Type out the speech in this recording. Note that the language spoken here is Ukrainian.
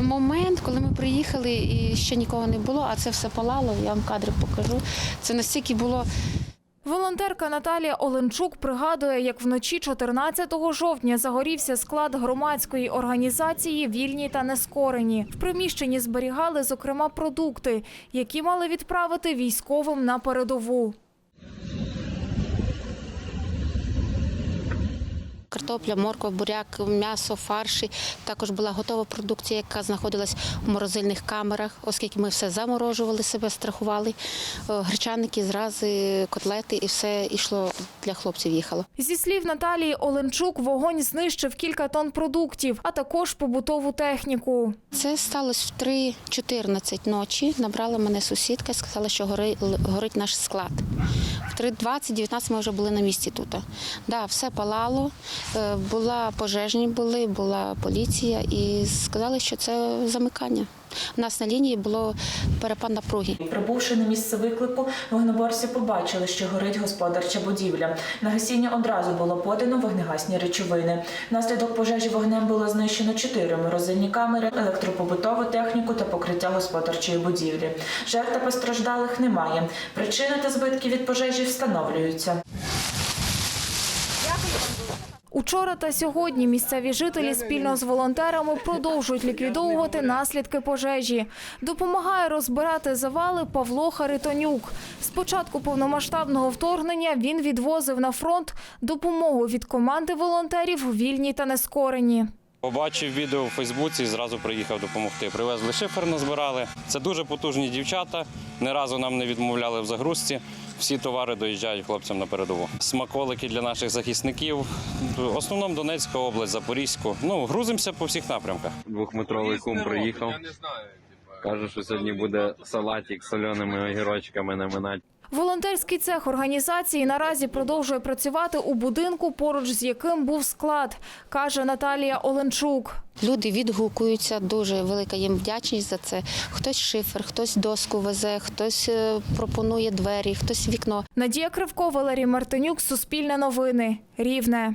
момент, коли ми приїхали і ще нікого не було, а це все палало, я вам кадри покажу. Це настільки було Волонтерка Наталія Оленчук пригадує, як вночі 14 жовтня загорівся склад громадської організації Вільні та нескорені. В приміщенні зберігали, зокрема, продукти, які мали відправити військовим на передову. Картопля, морква, буряк, м'ясо, фарші. Також була готова продукція, яка знаходилась у морозильних камерах, оскільки ми все заморожували себе, страхували. Е, Гречаники, зрази, котлети і все йшло для хлопців. Їхало. Зі слів Наталії Оленчук, вогонь знищив кілька тонн продуктів, а також побутову техніку. Це сталося в 3.14 ночі. Набрала мене сусідка сказала, що гори, горить наш склад. В 3.20-19 ми вже були на місці тут. Да, все палало, була пожежні були, була поліція і сказали, що це замикання. У нас на лінії було перепад напруги. Прибувши на місце виклику, вогнеборці побачили, що горить господарча будівля. На гасіння одразу було подано вогнегасні речовини. Внаслідок пожежі вогнем було знищено чотири морозильні камери, електропобутову техніку та покриття господарчої будівлі. Жертв та постраждалих немає. Причини та збитки від пожежі встановлюються. Учора та сьогодні місцеві жителі спільно з волонтерами продовжують ліквідовувати наслідки пожежі. Допомагає розбирати завали Павло Харитонюк. З початку повномасштабного вторгнення він відвозив на фронт допомогу від команди волонтерів вільні та нескорені. Побачив відео у Фейсбуці і зразу приїхав допомогти. Привезли шифер, назбирали. Це дуже потужні дівчата. Ні разу нам не відмовляли в загрузці. Всі товари доїжджають хлопцям на передову. Смаколики для наших захисників. В основному Донецька область, Запорізьку. Ну, грузимося по всіх напрямках. Двохметровий кум приїхав. Каже, що сьогодні буде салатик з соленими огірочками наминати. Волонтерський цех організації наразі продовжує працювати у будинку, поруч з яким був склад, каже Наталія Оленчук. Люди відгукуються, дуже велика їм вдячність за це. Хтось шифер, хтось доску везе, хтось е, пропонує двері, хтось вікно. Надія Кривко, Валерій Мартинюк, Суспільне новини, Рівне.